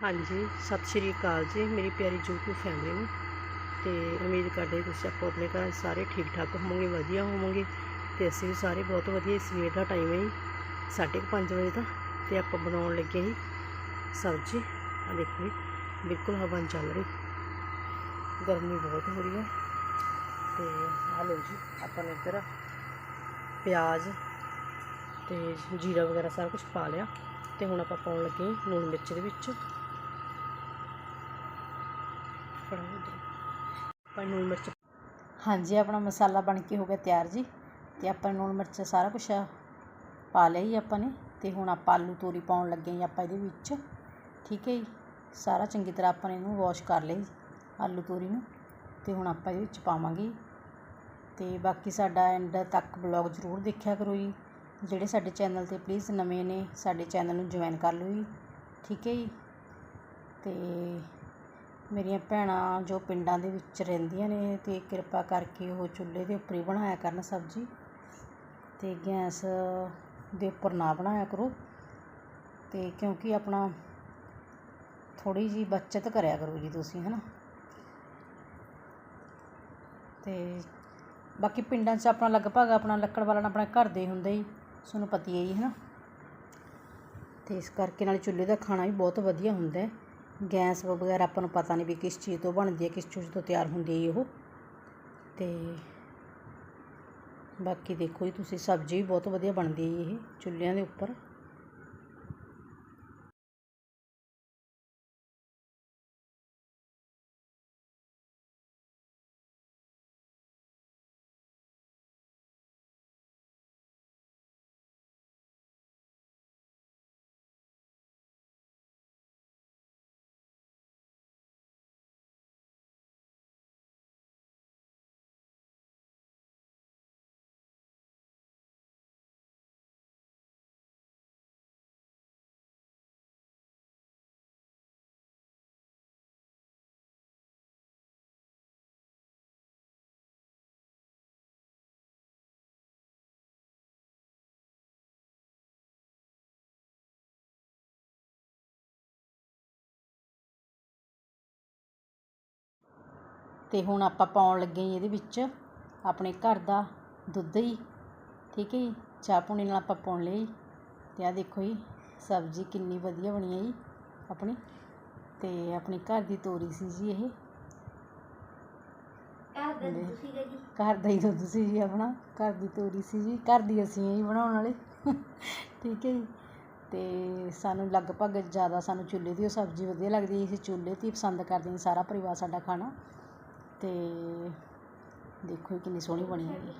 ਹਾਂਜੀ, ਸਤਿ ਸ਼੍ਰੀ ਅਕਾਲ ਜੀ, ਮੇਰੀ ਪਿਆਰੀ YouTube ਫੈਮਿਲੀ ਨੂੰ ਤੇ ਉਮੀਦ ਕਰਦੇ ਤੁਸੀਂ ਆਪੋ ਆਪਣੇ ਘਰ ਸਾਰੇ ਠੀਕ ਠਾਕ ਹੋਵੋਗੇ, ਵਧੀਆ ਹੋਵੋਗੇ ਤੇ ਅਸੀਂ ਵੀ ਸਾਰੇ ਬਹੁਤ ਵਧੀਆ ਸਵੇਰ ਦਾ ਟਾਈਮ ਹੈ ਜੀ, ਸਾਢੇ ਕੁ ਪੰਜ ਵਜੇ ਦਾ ਤੇ ਆਪਾਂ ਬਣਾਉਣ ਲੱਗੇ ਸੀ ਸਬਜ਼ੀ। ਆ ਦੇਖੋ ਜੀ, ਬਿਲਕੁਲ ਹਵਾ ਚੱਲ ਰਹੀ, ਗਰਮੀ ਬਹੁਤ ਹੋ ਰਹੀ ਹੈ ਤੇ ਆ ਲਓ ਜੀ, ਆਪਾਂ ਨੇ ਇੱਧਰ ਪਿਆਜ਼ ਤੇ ਜੀਰਾ ਵਗੈਰਾ ਸਾਰਾ ਕੁਝ ਪਾ ਲਿਆ ਤੇ ਹੁਣ ਆਪਾਂ ਪਾਉਣ ਲੱਗੇ ਹਾਂ ਲੂਣ ਮਿਰਚ ਦੇ ਵਿੱਚ। ਫੜਾਓ ਇੱਧਰ ਆਪਾਂ ਲੂਣ ਮਿਰਚ ਹਾਂਜੀ, ਆਪਣਾ ਮਸਾਲਾ ਬਣ ਕੇ ਹੋ ਗਿਆ ਤਿਆਰ ਜੀ। ਤੇ ਆਪਾਂ ਲੂਣ ਮਿਰਚ ਸਾਰਾ ਕੁਝ ਪਾ ਲਿਆ ਜੀ ਆਪਾਂ ਨੇ। ਤੇ ਹੁਣ ਆਪਾਂ ਆਲੂ ਤੋਰੀ ਪਾਉਣ ਲੱਗੇ ਜੀ ਆਪਾਂ ਇਹਦੇ ਵਿੱਚ। ਠੀਕ ਹੈ ਜੀ? ਸਾਰਾ ਚੰਗੀ ਤਰ੍ਹਾਂ ਆਪਾਂ ਨੇ ਇਹਨੂੰ ਵਾਸ਼ ਕਰ ਲਿਆ ਜੀ, ਆਲੂ ਤੋਰੀ ਨੂੰ। ਤੇ ਹੁਣ ਆਪਾਂ ਇਹਦੇ ਵਿੱਚ ਪਾਵਾਂਗੇ ਤੇ ਬਾਕੀ ਸਾਡਾ ਐਂਡ ਤੱਕ ਬਲੌਗ ਜ਼ਰੂਰ ਦੇਖਿਆ ਕਰੋ ਜੀ। ਜਿਹੜੇ ਸਾਡੇ ਚੈਨਲ ਤੇ ਪਲੀਜ਼ ਨਵੇਂ ਨੇ, ਸਾਡੇ ਚੈਨਲ ਨੂੰ ਜੁਆਇਨ ਕਰ ਲਓ ਜੀ। ਠੀਕ ਹੈ ਜੀ? ਤੇ ਮੇਰੀਆਂ ਭੈਣਾਂ ਜੋ ਪਿੰਡਾਂ ਦੇ ਵਿੱਚ ਰਹਿੰਦੀਆਂ ਨੇ ਅਤੇ ਕਿਰਪਾ ਕਰਕੇ ਉਹ ਚੁੱਲ੍ਹੇ ਦੇ ਉੱਪਰ ਹੀ ਬਣਾਇਆ ਕਰਨ ਸਬਜ਼ੀ ਅਤੇ ਗੈਸ ਦੇ ਉੱਪਰ ਨਾ ਬਣਾਇਆ ਕਰੋ ਅਤੇ ਕਿਉਂਕਿ ਆਪਣਾ ਥੋੜ੍ਹੀ ਜਿਹੀ ਬੱਚਤ ਕਰਿਆ ਕਰੋ ਜੀ ਤੁਸੀਂ ਹੈ ਨਾ ਅਤੇ ਬਾਕੀ ਪਿੰਡਾਂ 'ਚ ਆਪਣਾ ਲਗਭਗ ਆਪਣਾ ਲੱਕੜ ਵਾਲਣ ਆਪਣਾ ਘਰ ਦੇ ਹੁੰਦੇ ਹੀ, ਤੁਹਾਨੂੰ ਪਤੀ ਹੈ ਜੀ ਹੈ ਨਾ ਅਤੇ ਇਸ ਕਰਕੇ ਨਾਲ ਚੁੱਲ੍ਹੇ ਦਾ ਖਾਣਾ ਵੀ ਬਹੁਤ ਵਧੀਆ ਹੁੰਦਾ ਗੈਸ ਵਗੈਰਾ ਆਪਾਂ ਨੂੰ ਪਤਾ ਨਹੀਂ ਵੀ ਕਿਸ ਚੀਜ਼ ਤੋਂ ਬਣਦੀ ਹੈ, ਕਿਸ ਚੀਜ਼ ਤੋਂ ਤਿਆਰ ਹੁੰਦੀ ਹੈ ਉਹ। ਤੇ ਬਾਕੀ ਦੇਖੋ ਜੀ, ਤੁਸੀਂ ਸਬਜ਼ੀ ਵੀ ਬਹੁਤ ਵਧੀਆ ਬਣਦੀ ਹੈ ਇਹ ਚੁੱਲ੍ਹਿਆਂ ਦੇ ਉੱਪਰ। ਤੇ ਹੁਣ ਆਪਾਂ ਪਾਉਣ ਲੱਗੇ ਜੀ ਇਹਦੇ ਵਿੱਚ ਆਪਣੇ ਘਰ ਦਾ ਦੁੱਧ ਹੀ ਠੀਕ ਹੈ ਜੀ? ਚਾਹ ਪੂਣੀ ਨਾਲ ਆਪਾਂ ਪਾਉਣ ਲਈ ਤੇ ਆ ਦੇਖੋ ਜੀ ਸਬਜ਼ੀ ਕਿੰਨੀ ਵਧੀਆ ਬਣੀ ਹੈ ਜੀ ਆਪਣੀ। ਤੇ ਆਪਣੀ ਘਰ ਦੀ ਤੋਰੀ ਸੀ ਜੀ ਇਹ। ਘਰ ਦਾ ਜੀ। ਹੀ ਦੁੱਧ ਸੀ ਜੀ ਆਪਣਾ ਘਰ ਦੀ ਤੋਰੀ ਸੀ ਜੀ। ਘਰ ਦੀ ਅਸੀਂ ਹੀ ਬਣਾਉਣ ਵਾਲੇ। ਠੀਕ ਹੈ ਜੀ। ਤੇ ਸਾਨੂੰ ਲਗਭਗ ਜ਼ਿਆਦਾ ਸਾਨੂੰ ਚੁੱਲ੍ਹੇ ਦੀ ਉਹ ਸਬਜ਼ੀ ਵਧੀਆ ਲੱਗਦੀ ਅਸੀਂ ਚੁੱਲ੍ਹੇ 'ਤੇ ਹੀ ਪਸੰਦ ਕਰਦੇ ਹਾਂ ਸਾਰਾ ਪਰਿਵਾਰ ਸਾਡਾ ਖਾਣਾ। ਤੇ ਦੇਖੋ ਕਿੰਨੀ ਸੋਹਣੀ ਬਣੀ ਹੈਗੀ